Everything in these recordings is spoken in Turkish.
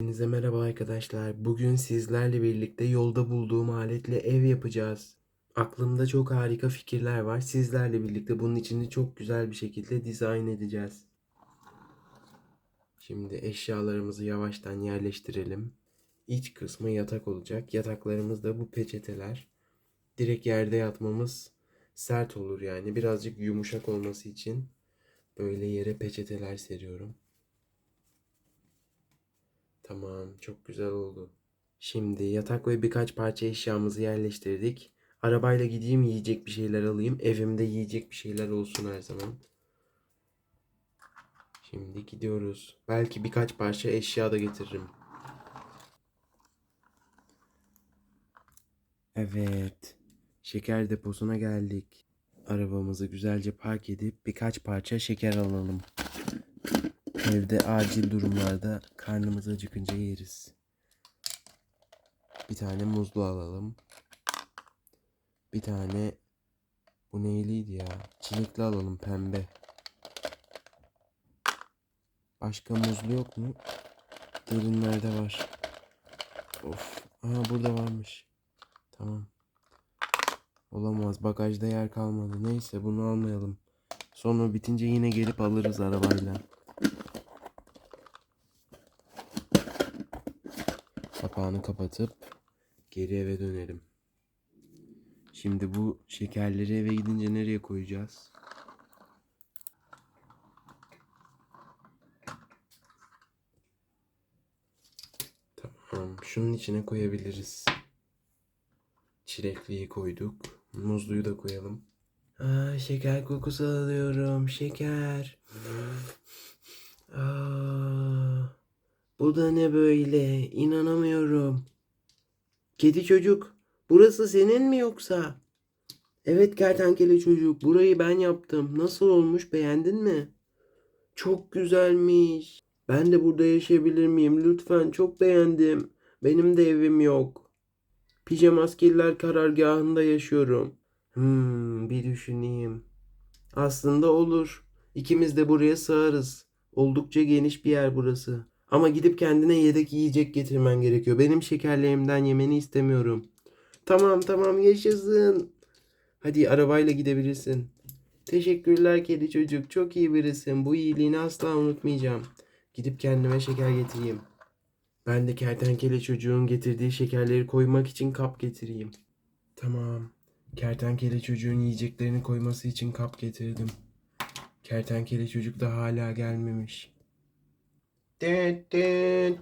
Hepinize merhaba arkadaşlar. Bugün sizlerle birlikte yolda bulduğum aletle ev yapacağız. Aklımda çok harika fikirler var. Sizlerle birlikte bunun içini çok güzel bir şekilde dizayn edeceğiz. Şimdi eşyalarımızı yavaştan yerleştirelim. İç kısmı yatak olacak. Yataklarımız da bu peçeteler. Direkt yerde yatmamız sert olur yani. Birazcık yumuşak olması için böyle yere peçeteler seriyorum. Tamam, çok güzel oldu. Şimdi yatak ve birkaç parça eşyamızı yerleştirdik. Arabayla gideyim yiyecek bir şeyler alayım. Evimde yiyecek bir şeyler olsun her zaman. Şimdi gidiyoruz. Belki birkaç parça eşya da getiririm. Evet. Şeker deposuna geldik. Arabamızı güzelce park edip birkaç parça şeker alalım. Evde acil durumlarda karnımız acıkınca yeriz. Bir tane muzlu alalım. Bir tane bu neyliydi ya? Çilekli alalım pembe. Başka muzlu yok mu? Derinlerde var. Of. Aha burada varmış. Tamam. Olamaz. Bagajda yer kalmadı. Neyse bunu almayalım. Sonra bitince yine gelip alırız arabayla. Kapağını kapatıp geri eve dönelim. Şimdi bu şekerleri eve gidince nereye koyacağız? Tamam, şunun içine koyabiliriz. Çilekliyi koyduk. Muzluyu da koyalım. Aa, şeker kokusu alıyorum. Şeker. Aa, bu da ne böyle? İnanamıyorum. Kedi çocuk, burası senin mi yoksa? Evet kertenkele çocuk, burayı ben yaptım. Nasıl olmuş, beğendin mi? Çok güzelmiş. Ben de burada yaşayabilir miyim? Lütfen, çok beğendim. Benim de evim yok. Pijama askerler karargahında yaşıyorum. Hmm, bir düşüneyim. Aslında olur. İkimiz de buraya sığarız. Oldukça geniş bir yer burası. Ama gidip kendine yedek yiyecek getirmen gerekiyor. Benim şekerlerimden yemeni istemiyorum. Tamam tamam yaşasın. Hadi arabayla gidebilirsin. Teşekkürler kedi çocuk. Çok iyi birisin. Bu iyiliğini asla unutmayacağım. Gidip kendime şeker getireyim. Ben de kertenkele çocuğun getirdiği şekerleri koymak için kap getireyim. Tamam. Kertenkele çocuğun yiyeceklerini koyması için kap getirdim. Kertenkele çocuk da hala gelmemiş. Düt düt.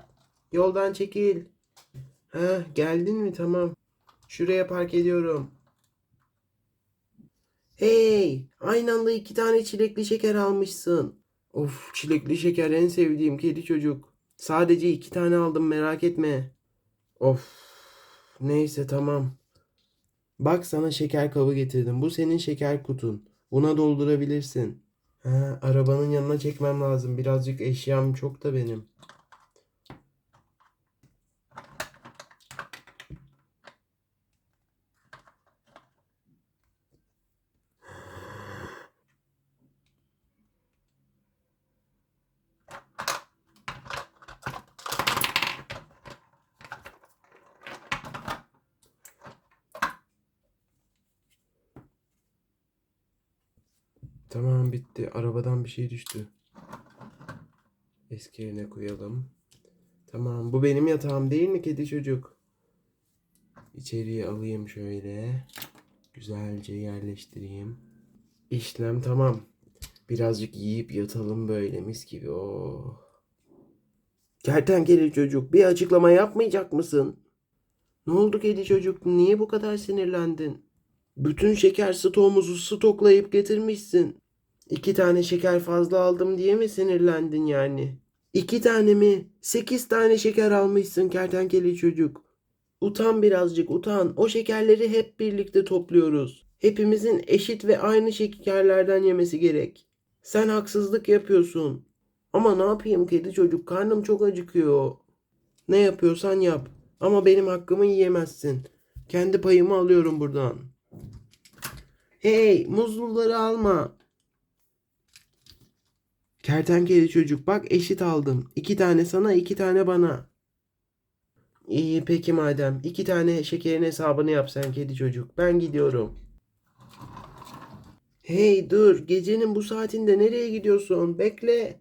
Yoldan çekil. Ha, geldin mi? Tamam. Şuraya park ediyorum. Hey, aynı anda iki tane çilekli şeker almışsın. Of, çilekli şeker en sevdiğim kedi çocuk. Sadece iki tane aldım merak etme. Of, neyse tamam. Bak sana şeker kabı getirdim. Bu senin şeker kutun. Buna doldurabilirsin. Ha, arabanın yanına çekmem lazım. Birazcık eşyam çok da benim. Tamam bitti. Arabadan bir şey düştü. Eski yerine koyalım. Tamam bu benim yatağım değil mi kedi çocuk? İçeriye alayım şöyle. Güzelce yerleştireyim. İşlem tamam. Birazcık yiyip yatalım böyle mis gibi. Oh. Kertenkele çocuk bir açıklama yapmayacak mısın? Ne oldu kedi çocuk? Niye bu kadar sinirlendin? Bütün şeker stoğumuzu stoklayıp getirmişsin. İki tane şeker fazla aldım diye mi sinirlendin yani? İki tane mi? Sekiz tane şeker almışsın kertenkele çocuk. Utan birazcık utan. O şekerleri hep birlikte topluyoruz. Hepimizin eşit ve aynı şekerlerden yemesi gerek. Sen haksızlık yapıyorsun. Ama ne yapayım kedi çocuk? Karnım çok acıkıyor. Ne yapıyorsan yap. Ama benim hakkımı yiyemezsin. Kendi payımı alıyorum buradan. Hey, muzluları alma. Kertenkele çocuk bak eşit aldım. İki tane sana iki tane bana. İyi peki madem. İki tane şekerin hesabını yap sen kedi çocuk. Ben gidiyorum. Hey dur. Gecenin bu saatinde nereye gidiyorsun? Bekle.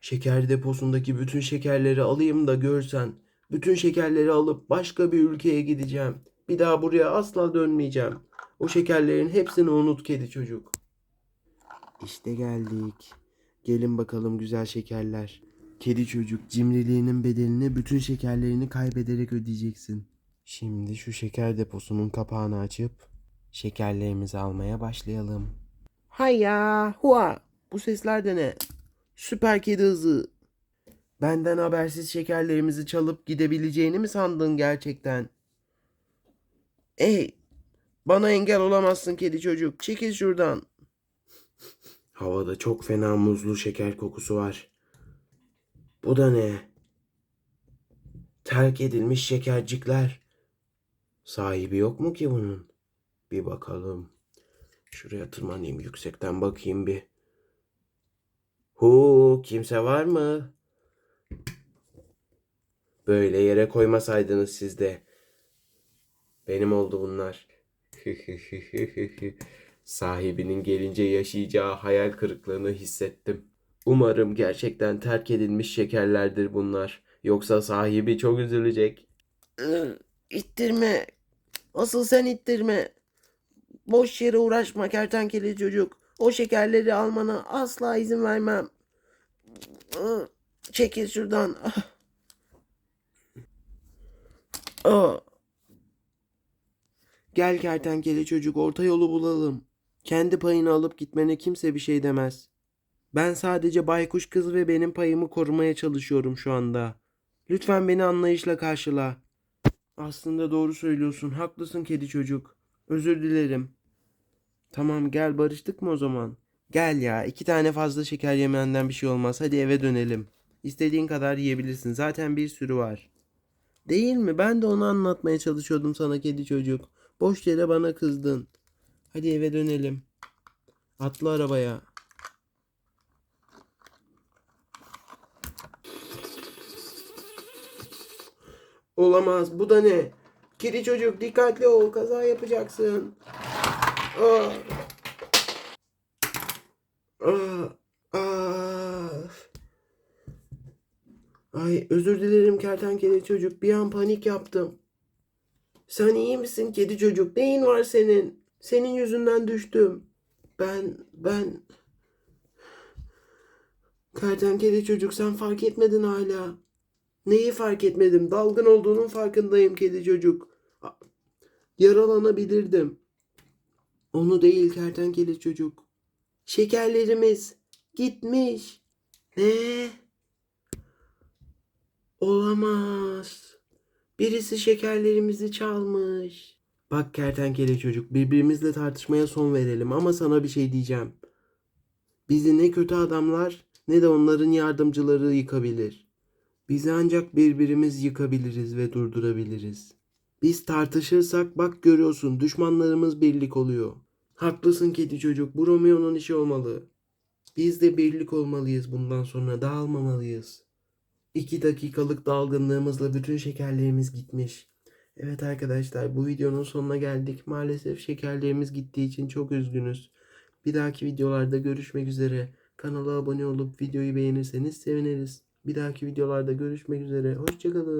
Şeker deposundaki bütün şekerleri alayım da görsen. Bütün şekerleri alıp başka bir ülkeye gideceğim. Bir daha buraya asla dönmeyeceğim. O şekerlerin hepsini unut kedi çocuk. İşte geldik. Gelin bakalım güzel şekerler. Kedi çocuk cimriliğinin bedelini bütün şekerlerini kaybederek ödeyeceksin. Şimdi şu şeker deposunun kapağını açıp şekerlerimizi almaya başlayalım. Hayya hua. Bu sesler de ne? Süper kedi hızı. Benden habersiz şekerlerimizi çalıp gidebileceğini mi sandın gerçekten? Ey, bana engel olamazsın kedi çocuk. Çekil şuradan. Havada çok fena muzlu şeker kokusu var. Bu da ne? Terk edilmiş şekercikler. Sahibi yok mu ki bunun? Bir bakalım. Şuraya tırmanayım yüksekten bakayım bir. Hu, kimse var mı? Böyle yere koymasaydınız siz de. Benim oldu bunlar. Sahibinin gelince yaşayacağı hayal kırıklığını hissettim. Umarım gerçekten terk edilmiş şekerlerdir bunlar. Yoksa sahibi çok üzülecek. İttirme. Asıl sen ittirme. Boş yere uğraşma kertenkele çocuk. O şekerleri almana asla izin vermem. Çekil şuradan. Aa. Gel kertenkele çocuk orta yolu bulalım. Kendi payını alıp gitmene kimse bir şey demez. Ben sadece baykuş kız ve benim payımı korumaya çalışıyorum şu anda. Lütfen beni anlayışla karşıla. Aslında doğru söylüyorsun. Haklısın kedi çocuk. Özür dilerim. Tamam gel barıştık mı o zaman? Gel ya iki tane fazla şeker yemenden bir şey olmaz. Hadi eve dönelim. İstediğin kadar yiyebilirsin. Zaten bir sürü var. Değil mi? Ben de onu anlatmaya çalışıyordum sana kedi çocuk. Boş yere bana kızdın. Hadi eve dönelim. Atla arabaya. Olamaz. Bu da ne? Kedi çocuk dikkatli ol. Kaza yapacaksın. Aa. Aa. Aa. Ay özür dilerim kertenkele çocuk. Bir an panik yaptım. Sen iyi misin kedi çocuk? Neyin var senin? Senin yüzünden düştüm. Ben, ben... Kertenkele çocuk sen fark etmedin hala. Neyi fark etmedim? Dalgın olduğunun farkındayım kedi çocuk. Yaralanabilirdim. Onu değil kertenkele çocuk. Şekerlerimiz gitmiş. Ne? Olamaz. Birisi şekerlerimizi çalmış. Bak kertenkele çocuk birbirimizle tartışmaya son verelim ama sana bir şey diyeceğim. Bizi ne kötü adamlar ne de onların yardımcıları yıkabilir. Bizi ancak birbirimiz yıkabiliriz ve durdurabiliriz. Biz tartışırsak bak görüyorsun düşmanlarımız birlik oluyor. Haklısın kedi çocuk bu Romeo'nun işi olmalı. Biz de birlik olmalıyız bundan sonra dağılmamalıyız. İki dakikalık dalgınlığımızla bütün şekerlerimiz gitmiş. Evet arkadaşlar bu videonun sonuna geldik. Maalesef şekerlerimiz gittiği için çok üzgünüz. Bir dahaki videolarda görüşmek üzere. Kanala abone olup videoyu beğenirseniz seviniriz. Bir dahaki videolarda görüşmek üzere. Hoşçakalın.